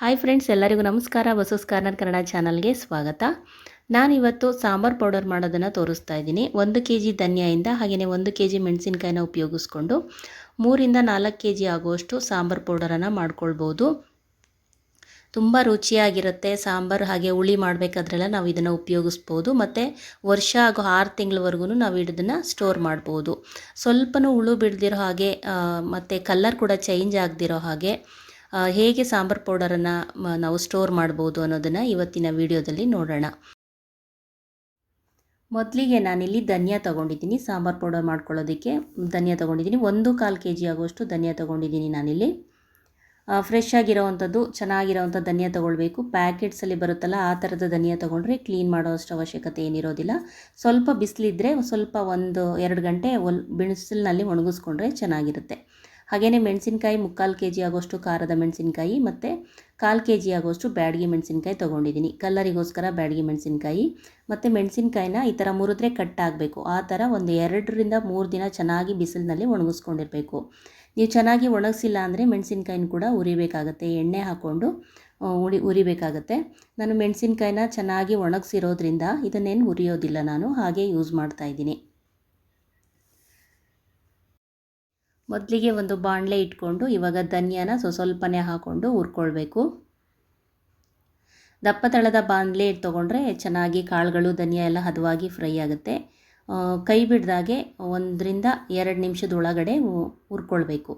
Hi friends ಎಲ್ಲರಿಗೂ ನಮಸ್ಕಾರ. ವಸೂಸ್ corner Kannada ಚಾನಲ್ಗೆ ಸ್ವಾಗತ. ನಾನಿವತ್ತು ಸಾಂಬಾರ್ ಪೌಡರ್ ಮಾಡೋದನ್ನು ತೋರಿಸ್ತಾ ಇದ್ದೀನಿ. ಒಂದು ಕೆ ಜಿ ಧನಿಯಾಯಿಂದ ಹಾಗೆಯೇ ಒಂದು ಕೆ ಜಿ ಮೆಣಸಿನ್ಕಾಯಿನ ಉಪಯೋಗಿಸ್ಕೊಂಡು ಮೂರಿಂದ ನಾಲ್ಕು ಕೆ ಜಿ ಆಗುವಷ್ಟು ಸಾಂಬಾರ್ ಪೌಡರನ್ನು ಮಾಡ್ಕೊಳ್ಬೋದು. ತುಂಬ ರುಚಿಯಾಗಿರುತ್ತೆ. ಸಾಂಬಾರು ಹಾಗೆ ಹುಳಿ ಮಾಡಬೇಕಾದ್ರೆಲ್ಲ ನಾವು ಇದನ್ನು ಉಪಯೋಗಿಸ್ಬೋದು. ಮತ್ತು ವರ್ಷ ಹಾಗೂ ಆರು ತಿಂಗಳವರೆಗೂ ನಾವು ಇದನ್ನು ಸ್ಟೋರ್ ಮಾಡ್ಬೋದು. ಸ್ವಲ್ಪನೂ ಹುಳು ಬಿಡ್ದಿರೋ ಹಾಗೆ ಮತ್ತು ಕಲ್ಲರ್ ಕೂಡ ಚೇಂಜ್ ಆಗದಿರೋ ಹಾಗೆ ಹೇಗೆ ಸಾಂಬಾರು ಪೌಡರನ್ನು ನಾವು ಸ್ಟೋರ್ ಮಾಡ್ಬೋದು ಅನ್ನೋದನ್ನು ಇವತ್ತಿನ ವಿಡಿಯೋದಲ್ಲಿ ನೋಡೋಣ. ಮೊದಲಿಗೆ ನಾನಿಲ್ಲಿ ಧನಿಯಾ ತೊಗೊಂಡಿದ್ದೀನಿ, ಸಾಂಬಾರು ಪೌಡರ್ ಮಾಡ್ಕೊಳ್ಳೋದಕ್ಕೆ ಧನಿಯಾ ತೊಗೊಂಡಿದ್ದೀನಿ. ಒಂದು ಕಾಲು ಕೆ ಜಿ ಆಗುವಷ್ಟು ಧನಿಯಾ ತೊಗೊಂಡಿದ್ದೀನಿ ನಾನಿಲ್ಲಿ. ಫ್ರೆಶ್ ಆಗಿರೋವಂಥದ್ದು, ಚೆನ್ನಾಗಿರೋವಂಥ ಧನಿಯಾ ತೊಗೊಳ್ಬೇಕು. ಪ್ಯಾಕೆಟ್ಸಲ್ಲಿ ಬರುತ್ತಲ್ಲ, ಆ ಥರದ ಧನಿಯಾ ತೊಗೊಂಡ್ರೆ ಕ್ಲೀನ್ ಮಾಡೋವಷ್ಟು ಅವಶ್ಯಕತೆ ಏನಿರೋದಿಲ್ಲ. ಸ್ವಲ್ಪ ಬಿಸಿಲಿದ್ದರೆ ಸ್ವಲ್ಪ ಒಂದು ಎರಡು ಗಂಟೆ ಒಲ್, ಬಿಸಿಲಿನಲ್ಲಿ ಒಣಗಿಸ್ಕೊಂಡ್ರೆ ಚೆನ್ನಾಗಿರುತ್ತೆ. ಹಾಗೆಯೇ ಮೆಣಸಿನಕಾಯಿ ಮುಕ್ಕಾಲು ಕೆ ಜಿ ಆಗೋಷ್ಟು ಖಾರದ ಮೆಣಸಿನ್ಕಾಯಿ ಮತ್ತು ಕಾಲು ಕೆ ಜಿ ಆಗೋಷ್ಟು ಬ್ಯಾಡಗಿ ಮೆಣಸಿನಕಾಯಿ ತೊಗೊಂಡಿದ್ದೀನಿ. ಕಲ್ಲರಿಗೋಸ್ಕರ ಬ್ಯಾಡಗಿ ಮೆಣಸಿನ್ಕಾಯಿ ಮತ್ತು ಮೆಣಸಿನಕಾಯಿನ ಈ ಥರ ಮುರಿದ್ರೆ ಕಟ್ ಆಗಬೇಕು. ಆ ಥರ ಒಂದು ಎರಡರಿಂದ ಮೂರು ದಿನ ಚೆನ್ನಾಗಿ ಬಿಸಿಲಿನಲ್ಲಿ ಒಣಗಿಸ್ಕೊಂಡಿರಬೇಕು. ನೀವು ಚೆನ್ನಾಗಿ ಒಣಗಿಸಿಲ್ಲ ಅಂದರೆ ಮೆಣಸಿನಕಾಯಿನ ಕೂಡ ಉರಿಬೇಕಾಗತ್ತೆ. ಎಣ್ಣೆ ಹಾಕ್ಕೊಂಡು ಉರಿ, ಉರಿಬೇಕಾಗತ್ತೆ. ನಾನು ಮೆಣಸಿನಕಾಯಿನ ಚೆನ್ನಾಗಿ ಒಣಗಿಸಿರೋದ್ರಿಂದ ಇದನ್ನೇನು ಉರಿಯೋದಿಲ್ಲ ನಾನು. ಹಾಗೆ ಯೂಸ್ ಮಾಡ್ತಾ ಇದ್ದೀನಿ ಮೊದಲಿಗೆ ಒಂದು ಬಾಣಲೆ ಇಟ್ಕೊಂಡು, ಇವಾಗ ಧನಿಯಾನ ಸ್ವಸ್ವಲ್ಪನೇ ಹಾಕ್ಕೊಂಡು ಹುರ್ಕೊಳ್ಬೇಕು. ದಪ್ಪ ತಳದ ಬಾಣಲೆ ತೊಗೊಂಡ್ರೆ ಚೆನ್ನಾಗಿ ಕಾಳುಗಳು, ಧನಿಯಾ ಎಲ್ಲ ಹದವಾಗಿ ಫ್ರೈ ಆಗುತ್ತೆ. ಕೈ ಬಿಡ್ದಾಗೆ ಒಂದರಿಂದ ಎರಡು ನಿಮಿಷದ ಒಳಗಡೆ ಹುರ್ಕೊಳ್ಬೇಕು.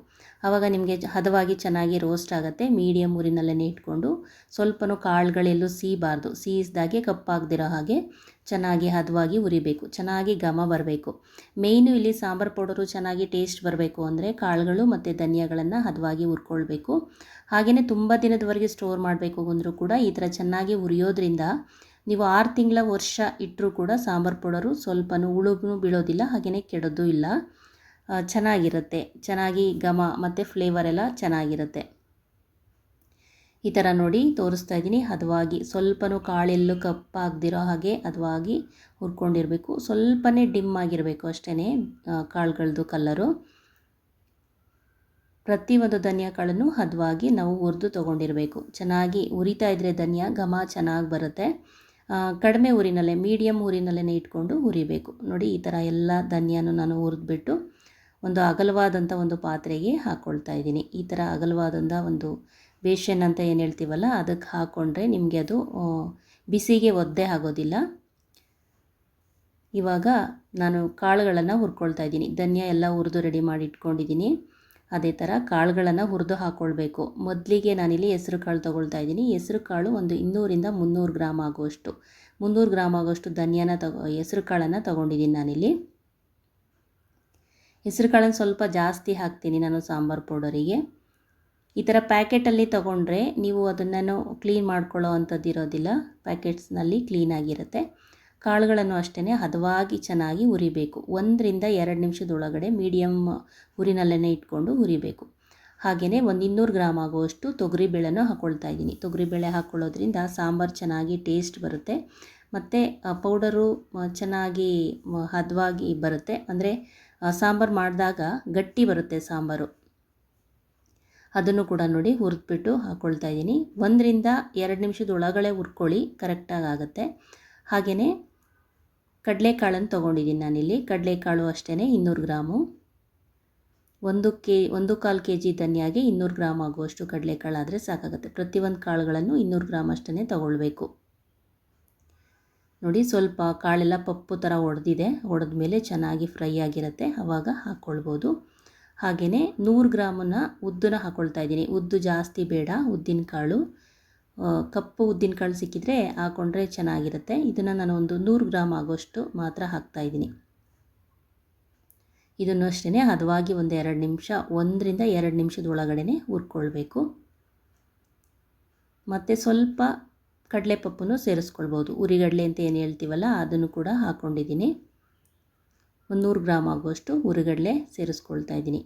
ಆವಾಗ ನಿಮಗೆ ಹದವಾಗಿ ಚೆನ್ನಾಗಿ ರೋಸ್ಟ್ ಆಗುತ್ತೆ. ಮೀಡಿಯಮ್ ಊರಿನಲ್ಲೇ ಇಟ್ಕೊಂಡು ಸ್ವಲ್ಪನೂ ಕಾಳುಗಳೆಲ್ಲೂ ಸೀಬಾರ್ದು. ಸೀಸ್ದಾಗೆ ಕಪ್ಪಾಗದಿರೋ ಹಾಗೆ ಚೆನ್ನಾಗಿ ಹದವಾಗಿ ಉರಿಬೇಕು ಚೆನ್ನಾಗಿ ಘಮ ಬರಬೇಕು. ಮೇಯ್ನು ಇಲ್ಲಿ ಸಾಂಬಾರು ಪೌಡರು ಚೆನ್ನಾಗಿ ಟೇಸ್ಟ್ ಬರಬೇಕು ಅಂದರೆ ಕಾಳುಗಳು ಮತ್ತು ಧನಿಯಾಗಳನ್ನು ಹದವಾಗಿ ಹುರ್ಕೊಳ್ಬೇಕು. ಹಾಗೆಯೇ ತುಂಬ ದಿನದವರೆಗೆ ಸ್ಟೋರ್ ಮಾಡಬೇಕು ಅಂದರೂ ಕೂಡ ಈ ಥರ ಚೆನ್ನಾಗಿ ಉರಿಯೋದ್ರಿಂದ ನೀವು ಆರು ತಿಂಗಳ ವರ್ಷ ಇಟ್ಟರೂ ಕೂಡ ಸಾಂಬಾರು ಪೌಡರು ಸ್ವಲ್ಪನೂ ಹುಳುಗೂ ಬೀಳೋದಿಲ್ಲ ಹಾಗೆಯೇ ಕೆಡೋದು ಇಲ್ಲ. ಚೆನ್ನಾಗಿರುತ್ತೆ. ಚೆನ್ನಾಗಿ ಘಮ ಮತ್ತು ಫ್ಲೇವರ್ ಎಲ್ಲ ಚೆನ್ನಾಗಿರುತ್ತೆ. ಈ ಥರ ನೋಡಿ ತೋರಿಸ್ತಾ ಇದ್ದೀನಿ. ಹದವಾಗಿ ಸ್ವಲ್ಪನೂ ಕಾಳೆಲ್ಲೂ ಕಪ್ಪಾಗದಿರೋ ಹಾಗೆ ಹದವಾಗಿ ಹುರ್ಕೊಂಡಿರಬೇಕು. ಸ್ವಲ್ಪನೇ ಡಿಮ್ ಆಗಿರಬೇಕು ಅಷ್ಟೇ ಕಾಳುಗಳದ್ದು ಕಲ್ಲರು ಪ್ರತಿಯೊಂದು ಧನಿಯಾ ಕಾಳನ್ನು ಹದವಾಗಿ ನಾವು ಹುರಿದು ತೊಗೊಂಡಿರಬೇಕು. ಚೆನ್ನಾಗಿ ಉರಿತಾ ಇದ್ದರೆ ಧನಿಯಾ, ಘಮ ಚೆನ್ನಾಗಿ ಬರುತ್ತೆ. ಕಡಿಮೆ ಊರಿನಲ್ಲೇ ಮೀಡಿಯಮ್ ಊರಿನಲ್ಲೇ ಇಟ್ಕೊಂಡು ಹುರಿಬೇಕು. ನೋಡಿ, ಈ ಥರ ಎಲ್ಲ ಧನಿಯಾನು ನಾನು ಹುರಿದ್ಬಿಟ್ಟು ಒಂದು ಅಗಲವಾದಂಥ ಒಂದು ಪಾತ್ರೆಗೆ ಹಾಕ್ಕೊಳ್ತಾ ಇದ್ದೀನಿ. ಈ ಥರ ಅಗಲವಾದಂಥ ಒಂದು ಬೇಷನ್ ಅಂತ ಏನು ಹೇಳ್ತೀವಲ್ಲ ಅದಕ್ಕೆ ಹಾಕ್ಕೊಂಡ್ರೆ ನಿಮಗೆ ಅದು ಬಿಸಿಗೆ ಒದ್ದೆ ಆಗೋದಿಲ್ಲ. ಇವಾಗ ನಾನು ಕಾಳುಗಳನ್ನು ಹುರ್ಕೊಳ್ತಾ ಇದ್ದೀನಿ. ಧನಿಯಾ ಎಲ್ಲ ಹುರಿದು ರೆಡಿ ಮಾಡಿ ಇಟ್ಕೊಂಡಿದ್ದೀನಿ. ಅದೇ ಥರ ಕಾಳುಗಳನ್ನು ಹುರಿದು ಹಾಕ್ಕೊಳ್ಬೇಕು ಮೊದಲಿಗೆ ನಾನಿಲ್ಲಿ ಹೆಸರು ಕಾಳು ತೊಗೊಳ್ತಾ ಇದ್ದೀನಿ. ಹೆಸರು ಕಾಳು ಒಂದು ಇನ್ನೂರಿಂದ ಮುನ್ನೂರು ಗ್ರಾಮ್ ಆಗುವಷ್ಟು. ಮುನ್ನೂರು ಗ್ರಾಮ್ ಆಗುವಷ್ಟು ಧನಿಯಾನ ತಗೋ, ಹೆಸರು ಕಾಳನ್ನು ತೊಗೊಂಡಿದ್ದೀನಿ ನಾನಿಲ್ಲಿ. ಹೆಸರು ಕಾಳನ್ನು ಸ್ವಲ್ಪ ಜಾಸ್ತಿ ಹಾಕ್ತೀನಿ ನಾನು ಸಾಂಬಾರು ಪೌಡರಿಗೆ. ಈ ಥರ ಪ್ಯಾಕೆಟಲ್ಲಿ ತೊಗೊಂಡ್ರೆ ನೀವು ಅದನ್ನು ಕ್ಲೀನ್ ಮಾಡ್ಕೊಳ್ಳೋ ಅಂಥದ್ದು ಇರೋದಿಲ್ಲ ಪ್ಯಾಕೆಟ್ಸ್ನಲ್ಲಿ ಕ್ಲೀನಾಗಿರುತ್ತೆ. ಕಾಳುಗಳನ್ನು ಅಷ್ಟೇ ಹದವಾಗಿ ಚೆನ್ನಾಗಿ ಹುರಿಬೇಕು. ಒಂದರಿಂದ ಎರಡು ನಿಮಿಷದೊಳಗಡೆ ಮೀಡಿಯಮ್ ಹುರಿನಲ್ಲೇ ಇಟ್ಕೊಂಡು ಹುರಿಬೇಕು. ಹಾಗೆಯೇ ಒಂದು ಇನ್ನೂರು ಗ್ರಾಮ್ ಆಗುವಷ್ಟು ತೊಗರಿಬೇಳೆನೂ ಹಾಕ್ಕೊಳ್ತಾ ಇದ್ದೀನಿ. ತೊಗರಿಬೇಳೆ ಹಾಕ್ಕೊಳ್ಳೋದ್ರಿಂದ ಸಾಂಬಾರು ಚೆನ್ನಾಗಿ ಟೇಸ್ಟ್ ಬರುತ್ತೆ. ಮತ್ತು ಪೌಡರು ಚೆನ್ನಾಗಿ ಹದವಾಗಿ ಬರುತ್ತೆ. ಅಂದರೆ ಸಾಂಬಾರು ಮಾಡಿದಾಗ ಗಟ್ಟಿ ಬರುತ್ತೆ ಸಾಂಬಾರು. ಅದನ್ನು ಕೂಡ ನೋಡಿ ಹುರಿದ್ಬಿಟ್ಟು ಹಾಕ್ಕೊಳ್ತಾ ಇದ್ದೀನಿ. ಒಂದರಿಂದ ಎರಡು ನಿಮಿಷದ ಒಳಗಡೆ ಹುರ್ಕೊಳ್ಳಿ ಕರೆಕ್ಟಾಗಿ ಆಗುತ್ತೆ. ಹಾಗೆಯೇ ಕಡಲೆಕಾಳನ್ನು ತೊಗೊಂಡಿದ್ದೀನಿ ನಾನಿಲ್ಲಿ. ಕಡಲೆಕಾಳು ಅಷ್ಟೇ ಇನ್ನೂರು ಗ್ರಾಮು. ಒಂದು ಕೆ, ಒಂದು ಕಾಲು ಕೆ ಜಿ ಧನಿಯಾಗೆ ಇನ್ನೂರು ಗ್ರಾಮ್ ಆಗುವಷ್ಟು ಕಡಲೆಕಾಳು ಆದರೆ ಸಾಕಾಗುತ್ತೆ. ಪ್ರತಿಯೊಂದು ಕಾಳುಗಳನ್ನು ಇನ್ನೂರು ಗ್ರಾಮ್ ಅಷ್ಟೇ ತಗೊಳ್ಬೇಕು. ನೋಡಿ, ಸ್ವಲ್ಪ ಕಾಳೆಲ್ಲ ಪಪ್ಪು ಥರ ಒಡೆದಿದೆ. ಒಡೆದ ಮೇಲೆ ಚೆನ್ನಾಗಿ ಫ್ರೈ ಆಗಿರುತ್ತೆ. ಆವಾಗ ಹಾಕ್ಕೊಳ್ಬೋದು. ಹಾಗೆಯೇ ನೂರು ಗ್ರಾಮನ್ನು ಉದ್ದನ್ನ ಹಾಕ್ಕೊಳ್ತಾ ಇದ್ದೀನಿ. ಉದ್ದು ಜಾಸ್ತಿ ಬೇಡ ಉದ್ದಿನ ಕಾಳು ಕಪ್ಪು ಉದ್ದಿನ ಕಾಳು ಸಿಕ್ಕಿದ್ರೆ ಹಾಕ್ಕೊಂಡ್ರೆ ಚೆನ್ನಾಗಿರುತ್ತೆ. ಇದನ್ನು ನಾನು ಒಂದು ನೂರು ಗ್ರಾಮ್ ಆಗೋಷ್ಟು ಮಾತ್ರ ಹಾಕ್ತಾ ಇದ್ದೀನಿ. ಇದನ್ನು ಅಷ್ಟೇ ಹದವಾಗಿ ಒಂದು ಎರಡು ನಿಮಿಷ, ಒಂದರಿಂದ ಎರಡು ನಿಮಿಷದ ಒಳಗಡೆ ಹುರ್ಕೊಳ್ಬೇಕು. ಮತ್ತು ಸ್ವಲ್ಪ ಕಡಲೆಪಪ್ಪನ್ನು ಸೇರಿಸ್ಕೊಳ್ಬೋದು. ಉರಿಗಡಲೆ ಅಂತ ಏನು ಹೇಳ್ತೀವಲ್ಲ, ಅದನ್ನು ಕೂಡ ಹಾಕ್ಕೊಂಡಿದ್ದೀನಿ ಒಂದು ನೂರು ಗ್ರಾಮ್ ಆಗುವಷ್ಟು ಉರುಗಡಲೆ ಸೇರಿಸ್ಕೊಳ್ತಾ ಇದ್ದೀನಿ.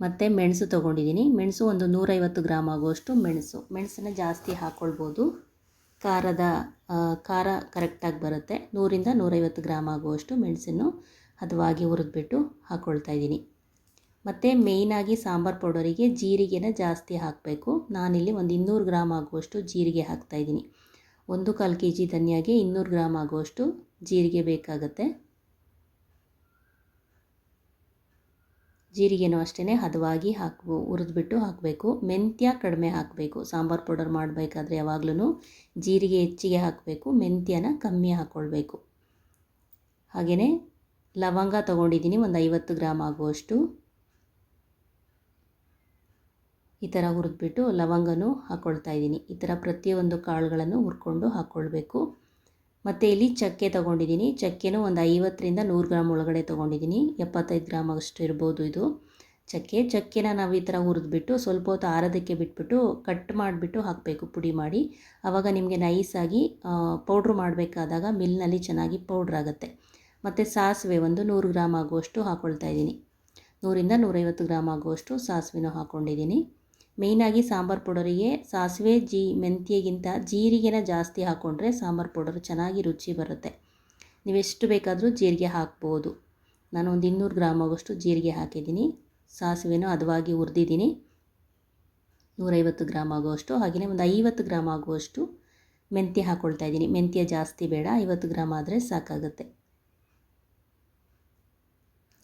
ಮತ್ತು ಮೆಣಸು ತೊಗೊಂಡಿದ್ದೀನಿ. ಮೆಣಸು ಒಂದು ನೂರೈವತ್ತು ಗ್ರಾಮ್ ಆಗುವಷ್ಟು ಮೆಣಸು. ಮೆಣಸನ್ನು ಜಾಸ್ತಿ ಹಾಕ್ಕೊಳ್ಬೋದು ಖಾರದ ಖಾರ ಕರೆಕ್ಟಾಗಿ ಬರುತ್ತೆ. ನೂರಿಂದ ನೂರೈವತ್ತು ಗ್ರಾಮ್ ಆಗುವಷ್ಟು ಮೆಣಸನ್ನು ಹದವಾಗಿ ಹುರಿದ್ಬಿಟ್ಟು ಹಾಕ್ಕೊಳ್ತಾ ಇದ್ದೀನಿ. ಮತ್ತು ಮೇಯ್ನಾಗಿ ಸಾಂಬಾರು ಪೌಡರಿಗೆ ಜೀರಿಗೆನ ಜಾಸ್ತಿ ಹಾಕಬೇಕು. ನಾನಿಲ್ಲಿ ಒಂದು ಇನ್ನೂರು ಗ್ರಾಮ್ ಆಗುವಷ್ಟು ಜೀರಿಗೆ ಹಾಕ್ತಾಯಿದ್ದೀನಿ ಒಂದು ಕಾಲು ಕೆ ಜಿ ಧನಿಯಾಗೆ ಇನ್ನೂರು ಗ್ರಾಮ್ ಆಗುವಷ್ಟು ಜೀರಿಗೆ ಬೇಕಾಗತ್ತೆ. ಜೀರಿಗೆನೂ ಅಷ್ಟೇ ಹದವಾಗಿ ಹಾಕು ಹುರಿದ್ಬಿಟ್ಟು ಹಾಕಬೇಕು. ಮೆಂತ್ಯ ಕಡಿಮೆ ಹಾಕಬೇಕು. ಸಾಂಬಾರು ಪೌಡರ್ ಮಾಡಬೇಕಾದ್ರೆ ಯಾವಾಗಲೂ ಜೀರಿಗೆ ಹೆಚ್ಚಿಗೆ ಹಾಕಬೇಕು. ಮೆಂತ್ಯನ ಕಮ್ಮಿ ಹಾಕ್ಕೊಳ್ಬೇಕು ಹಾಗೆಯೇ ಲವಂಗ ತೊಗೊಂಡಿದ್ದೀನಿ. ಒಂದು ಐವತ್ತು ಗ್ರಾಮ್ ಆಗುವಷ್ಟು. ಈ ಥರ ಹುರಿದ್ಬಿಟ್ಟು ಲವಂಗನೂ ಹಾಕ್ಕೊಳ್ತಾ ಇದ್ದೀನಿ. ಈ ಥರ ಪ್ರತಿಯೊಂದು ಕಾಳುಗಳನ್ನು ಹುರ್ಕೊಂಡು ಹಾಕ್ಕೊಳ್ಬೇಕು ಮತ್ತು ಇಲ್ಲಿ ಚಕ್ಕೆ ತೊಗೊಂಡಿದ್ದೀನಿ. ಚಕ್ಕೆನೂ ಒಂದು ಐವತ್ತರಿಂದ ನೂರು ಗ್ರಾಮ್ ಒಳಗಡೆ ತೊಗೊಂಡಿದ್ದೀನಿ. ಎಪ್ಪತ್ತೈದು ಗ್ರಾಮ್ ಅಷ್ಟು ಇರ್ಬೋದು ಇದು ಚಕ್ಕೆ. ಚಕ್ಕೆನ ನಾವು ಈ ಥರ ಹುರಿದ್ಬಿಟ್ಟು ಸ್ವಲ್ಪ ಹೊತ್ತು ಆರೋದಕ್ಕೆ ಬಿಟ್ಬಿಟ್ಟು ಕಟ್ ಮಾಡಿಬಿಟ್ಟು ಹಾಕಬೇಕು ಪುಡಿ ಮಾಡಿ. ಆವಾಗ ನಿಮಗೆ ನೈಸಾಗಿ ಪೌಡ್ರ್ ಮಾಡಬೇಕಾದಾಗ ಮಿಲ್ನಲ್ಲಿ ಚೆನ್ನಾಗಿ ಪೌಡ್ರ್ ಆಗುತ್ತೆ. ಮತ್ತು ಸಾಸಿವೆ ಒಂದು ನೂರು ಗ್ರಾಮ್ ಆಗುವಷ್ಟು ಹಾಕ್ಕೊಳ್ತಾ ಇದ್ದೀನಿ. ನೂರಿಂದ ನೂರೈವತ್ತು ಗ್ರಾಮ್ ಆಗುವಷ್ಟು ಸಾಸಿವೆನೂ ಹಾಕ್ಕೊಂಡಿದ್ದೀನಿ ಮೇಯ್ನಾಗಿ ಸಾಂಬಾರು ಪೌಡರಿಗೆ ಸಾಸಿವೆ, ಜೀ, ಮೆಂತ್ಯೆಗಿಂತ ಜೀರಿಗೆನ ಜಾಸ್ತಿ ಹಾಕ್ಕೊಂಡ್ರೆ ಸಾಂಬಾರು ಪೌಡರ್ ಚೆನ್ನಾಗಿ ರುಚಿ ಬರುತ್ತೆ. ನೀವೆಷ್ಟು ಬೇಕಾದರೂ ಜೀರಿಗೆ ಹಾಕ್ಬೋದು. ನಾನು ಒಂದು ಇನ್ನೂರು ಗ್ರಾಮ್ ಆಗೋಷ್ಟು ಜೀರಿಗೆ ಹಾಕಿದ್ದೀನಿ. ಸಾಸಿವೆನೂ ಹದವಾಗಿ ಹುರಿದಿದ್ದೀನಿ. ನೂರೈವತ್ತು ಗ್ರಾಮ್ ಆಗುವಷ್ಟು, ಹಾಗೆಯೇ ಒಂದು ಐವತ್ತು ಗ್ರಾಮ್ ಆಗುವಷ್ಟು ಮೆಂತ್ಯ ಹಾಕ್ಕೊಳ್ತಾ ಇದ್ದೀನಿ. ಮೆಂತ್ಯ ಜಾಸ್ತಿ ಬೇಡ, ಐವತ್ತು ಗ್ರಾಮ್ ಆದರೆ ಸಾಕಾಗುತ್ತೆ.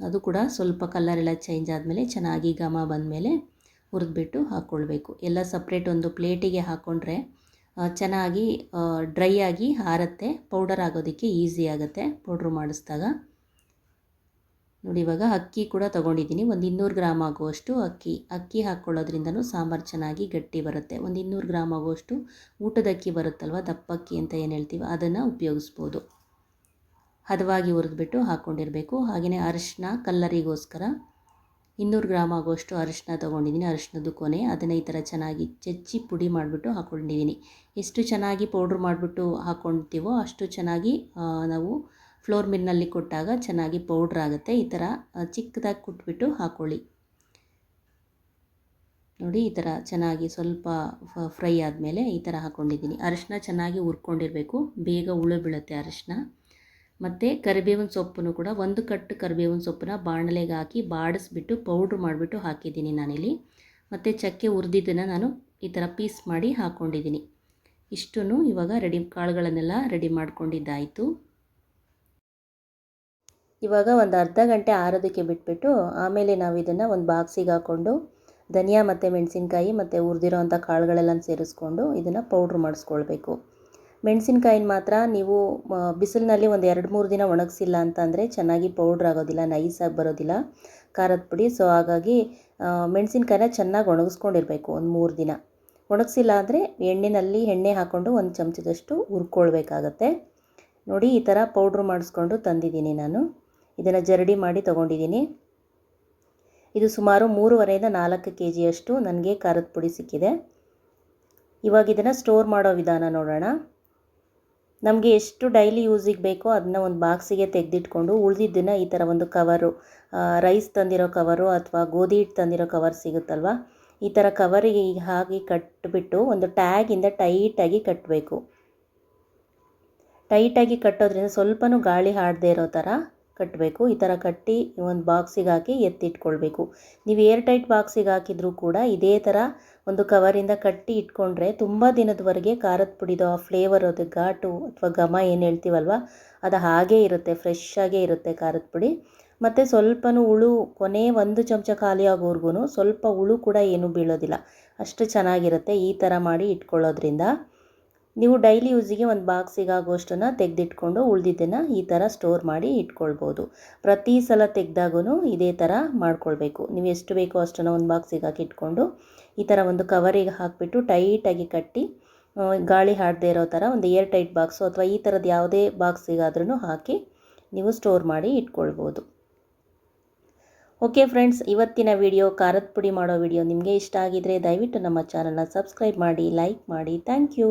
ಅದು ಕೂಡ ಸ್ವಲ್ಪ ಕಲ್ಲರೆಲ್ಲ ಚೇಂಜ್ ಆದಮೇಲೆ, ಚೆನ್ನಾಗಿ ಘಮ ಬಂದಮೇಲೆ ಹುರಿದ್ಬಿಟ್ಟು ಹಾಕ್ಕೊಳ್ಬೇಕು. ಎಲ್ಲ ಸಪ್ರೇಟ್ ಒಂದು ಪ್ಲೇಟಿಗೆ ಹಾಕ್ಕೊಂಡ್ರೆ ಚೆನ್ನಾಗಿ ಡ್ರೈ ಆಗಿ ಹಾರತ್ತೆ. ಪೌಡರ್ ಆಗೋದಕ್ಕೆ ಈಸಿ ಆಗುತ್ತೆ ಪೌಡ್ರು ಮಾಡಿಸಿದಾಗ. ನೋಡಿ, ಇವಾಗ ಅಕ್ಕಿ ಕೂಡ ತೊಗೊಂಡಿದ್ದೀನಿ. ಒಂದು ಇನ್ನೂರು ಗ್ರಾಮ್ ಆಗುವಷ್ಟು ಅಕ್ಕಿ. ಅಕ್ಕಿ ಹಾಕ್ಕೊಳ್ಳೋದ್ರಿಂದನೂ ಸಾಂಬಾರು ಚೆನ್ನಾಗಿ ಗಟ್ಟಿ ಬರುತ್ತೆ. ಒಂದು ಇನ್ನೂರು ಗ್ರಾಮ್ ಆಗುವಷ್ಟು ಊಟದ ಅಕ್ಕಿ ಬರುತ್ತಲ್ವ, ದಪ್ಪಕ್ಕಿ ಅಂತ ಏನು ಹೇಳ್ತೀವಿ ಅದನ್ನು ಉಪಯೋಗಿಸ್ಬೋದು. ಹದವಾಗಿ ಹುರಿದ್ಬಿಟ್ಟು ಹಾಕ್ಕೊಂಡಿರಬೇಕು ಹಾಗೆಯೇ ಅರಿಶಿನ ಕಲ್ಲರಿಗೋಸ್ಕರ ಇನ್ನೂರು ಗ್ರಾಮ್ ಆಗುವಷ್ಟು ಅರಿಶಿನ ತೊಗೊಂಡಿದ್ದೀನಿ ಅರಿಶಿನದ್ದು ಕೊನೆ. ಅದನ್ನು ಈ ಥರ ಚೆನ್ನಾಗಿ ಚಚ್ಚಿ ಪುಡಿ ಮಾಡಿಬಿಟ್ಟು ಹಾಕ್ಕೊಂಡಿದ್ದೀನಿ. ಎಷ್ಟು ಚೆನ್ನಾಗಿ ಪೌಡ್ರ್ ಮಾಡಿಬಿಟ್ಟು ಹಾಕ್ಕೊಳ್ತೀವೋ ಅಷ್ಟು ಚೆನ್ನಾಗಿ ನಾವು ಫ್ಲೋರ್ ಮಿಲ್ನಲ್ಲಿ ಕೊಟ್ಟಾಗ ಚೆನ್ನಾಗಿ ಪೌಡ್ರ್ ಆಗುತ್ತೆ. ಈ ಥರ ಚಿಕ್ಕದಾಗಿ ಕುಟ್ಬಿಟ್ಟು ಹಾಕ್ಕೊಳ್ಳಿ ನೋಡಿ, ಈ ಥರ ಚೆನ್ನಾಗಿ ಸ್ವಲ್ಪ ಫ್ರೈ ಆದಮೇಲೆ ಈ ಥರ ಹಾಕ್ಕೊಂಡಿದ್ದೀನಿ. ಅರಿಶಿನ ಚೆನ್ನಾಗಿ ಹುರ್ಕೊಂಡಿರಬೇಕು. ಬೇಗ ಉಳು ಬೀಳುತ್ತೆ ಅರಿಶಿನ ಮತ್ತು ಕರಿಬೇವಿನ ಸೊಪ್ಪನ್ನು ಕೂಡ ಒಂದು ಕಟ್ಟು ಕರಿಬೇವಿನ ಸೊಪ್ಪನ್ನ ಬಾಣಲೆಗೆ ಹಾಕಿ ಬಾಡಿಸ್ಬಿಟ್ಟು ಪೌಡ್ರ್ ಮಾಡಿಬಿಟ್ಟು ಹಾಕಿದ್ದೀನಿ ನಾನಿಲ್ಲಿ. ಮತ್ತು ಚಕ್ಕೆ ಹುರಿದಿದ್ದನ್ನು ನಾನು ಈ ಥರ ಪೀಸ್ ಮಾಡಿ ಹಾಕ್ಕೊಂಡಿದ್ದೀನಿ ಇಷ್ಟನ್ನು ಇವಾಗ ರೆಡಿ ಕಾಳುಗಳನ್ನೆಲ್ಲ ರೆಡಿ ಮಾಡ್ಕೊಂಡಿದ್ದಾಯಿತು. ಇವಾಗ ಒಂದು ಅರ್ಧ ಗಂಟೆ ಆರೋದಕ್ಕೆ ಬಿಟ್ಬಿಟ್ಟು ಆಮೇಲೆ ನಾವು ಇದನ್ನು ಒಂದು ಬಾಕ್ಸಿಗೆ ಹಾಕ್ಕೊಂಡು ಧನಿಯಾ ಮತ್ತು ಮೆಣಸಿನ್ಕಾಯಿ ಮತ್ತು ಉರಿದಿರೋ ಅಂಥ ಕಾಳುಗಳೆಲ್ಲ ಸೇರಿಸ್ಕೊಂಡು ಇದನ್ನು ಪೌಡ್ರ್ ಮಾಡಿಸ್ಕೊಳ್ಬೇಕು. ಮೆಣಸಿನ್ಕಾಯಿನ ಮಾತ್ರ ನೀವು ಬಿಸಿಲಿನಲ್ಲಿ ಒಂದು ಎರಡು ಮೂರು ದಿನ ಒಣಗಿಸಿಲ್ಲ ಅಂತಂದರೆ ಚೆನ್ನಾಗಿ ಪೌಡ್ರ್ ಆಗೋದಿಲ್ಲ ನೈಸಾಗಿ ಬರೋದಿಲ್ಲ ಖಾರದ ಪುಡಿ. ಸೊ ಹಾಗಾಗಿ ಮೆಣಸಿನ್ಕಾಯಿನ ಚೆನ್ನಾಗಿ ಒಣಗಿಸ್ಕೊಂಡಿರಬೇಕು ಒಂದು ಮೂರು ದಿನ. ಒಣಗಿಸಿಲ್ಲ ಅಂದರೆ ಎಣ್ಣೆಯಲ್ಲಿ ಎಣ್ಣೆ ಹಾಕ್ಕೊಂಡು ಒಂದು ಚಮಚದಷ್ಟು ಹುರ್ಕೊಳ್ಬೇಕಾಗತ್ತೆ. ನೋಡಿ, ಈ ಥರ ಪೌಡ್ರ್ ಮಾಡಿಸ್ಕೊಂಡು ತಂದಿದ್ದೀನಿ ನಾನು. ಇದನ್ನು ಜರಡಿ ಮಾಡಿ ತೊಗೊಂಡಿದ್ದೀನಿ. ಇದು ಸುಮಾರು ಮೂರುವರೆಯಿಂದ ನಾಲ್ಕು ಕೆ ಜಿಯಷ್ಟು ನನಗೆ ಖಾರದ ಪುಡಿ ಸಿಕ್ಕಿದೆ. ಇವಾಗ ಇದನ್ನು ಸ್ಟೋರ್ ಮಾಡೋ ವಿಧಾನ ನೋಡೋಣ. ನಮಗೆ ಎಷ್ಟು ಡೈಲಿ ಯೂಸಿಗೆ ಬೇಕೋ ಅದನ್ನ ಒಂದು ಬಾಕ್ಸಿಗೆ ತೆಗೆದಿಟ್ಕೊಂಡು ಉಳಿದಿದ್ದನ್ನು ಈ ಥರ ಒಂದು ಕವರು ರೈಸ್ ತಂದಿರೋ ಕವರು ಅಥವಾ ಗೋಧಿ ಹಿಟ್ಟು ತಂದಿರೋ ಕವರ್ ಸಿಗುತ್ತಲ್ವ? ಈ ಥರ ಕವರಿಗೆ ಹಾಕಿ ಕಟ್ಟಿಬಿಟ್ಟು ಒಂದು ಟ್ಯಾಗಿಂದ ಟೈಟಾಗಿ ಕಟ್ಟಬೇಕು ಟೈಟಾಗಿ ಕಟ್ಟೋದ್ರಿಂದ ಸ್ವಲ್ಪನೂ ಗಾಳಿ ಹಾಡದೇ ಇರೋ ಥರ ಕಟ್ಟಬೇಕು. ಈ ಥರ ಕಟ್ಟಿ ಒಂದು ಬಾಕ್ಸಿಗೆ ಹಾಕಿ ಎತ್ತಿಟ್ಕೊಳ್ಬೇಕು. ನೀವು ಏರ್ ಟೈಟ್ ಬಾಕ್ಸಿಗೆ ಹಾಕಿದರೂ ಕೂಡ ಇದೇ ಥರ ಒಂದು ಕವರಿಂದ ಕಟ್ಟಿ ಇಟ್ಕೊಂಡ್ರೆ ತುಂಬ ದಿನದವರೆಗೆ ಖಾರದ ಪುಡಿದು ಆ ಫ್ಲೇವರ್ ಅದು ಘಾಟು ಅಥವಾ ಘಮ ಏನು ಹೇಳ್ತೀವಲ್ವ, ಅದು ಹಾಗೇ ಇರುತ್ತೆ ಫ್ರೆಶ್ ಆಗೇ ಇರುತ್ತೆ ಖಾರದ ಪುಡಿ. ಮತ್ತು ಸ್ವಲ್ಪನೂ ಹುಳು, ಕೊನೆ ಒಂದು ಚಮಚ ಖಾಲಿ ಸ್ವಲ್ಪ ಹುಳು ಕೂಡ ಏನೂ ಬೀಳೋದಿಲ್ಲ. ಅಷ್ಟು ಚೆನ್ನಾಗಿರುತ್ತೆ ಈ ಥರ ಮಾಡಿ ಇಟ್ಕೊಳ್ಳೋದ್ರಿಂದ. ನೀವು ಡೈಲಿ ಯೂಸಿಗೆ ಒಂದು ಬಾಕ್ಸಿಗೆ ಆಗೋಷ್ಟನ್ನು ತೆಗೆದಿಟ್ಕೊಂಡು ಉಳಿದಿದ್ದನ್ನು ಈ ಥರ ಸ್ಟೋರ್ ಮಾಡಿ ಇಟ್ಕೊಳ್ಬೋದು. ಪ್ರತಿ ಸಲ ತೆಗೆದಾಗೂ ಇದೇ ಥರ ಮಾಡ್ಕೊಳ್ಬೇಕು. ನೀವು ಎಷ್ಟು ಬೇಕೋ ಅಷ್ಟನ್ನು ಒಂದು ಬಾಕ್ಸಿಗೆ ಹಾಕಿ ಇಟ್ಕೊಂಡು ಈ ಥರ ಒಂದು ಕವರಿಗೆ ಹಾಕಿಬಿಟ್ಟು ಟೈಟಾಗಿ ಕಟ್ಟಿ ಗಾಳಿ ಹಾಡದೇ ಇರೋ ಥರ ಒಂದು ಏರ್ ಟೈಟ್ ಬಾಕ್ಸು ಅಥವಾ ಈ ಥರದ್ದು ಯಾವುದೇ ಬಾಕ್ಸಿಗಾದ್ರೂ ಹಾಕಿ ನೀವು ಸ್ಟೋರ್ ಮಾಡಿ ಇಟ್ಕೊಳ್ಬೋದು. ಓಕೆ ಫ್ರೆಂಡ್ಸ್ ಇವತ್ತಿನ ವಿಡಿಯೋ ಖಾರದ ಪುಡಿ ಮಾಡೋ ವಿಡಿಯೋ ನಿಮಗೆ ಇಷ್ಟ ಆಗಿದ್ರೆ ದಯವಿಟ್ಟು ನಮ್ಮ ಚಾನಲ್ನ ಸಬ್ಸ್ಕ್ರೈಬ್ ಮಾಡಿ ಲೈಕ್ ಮಾಡಿ. Thank you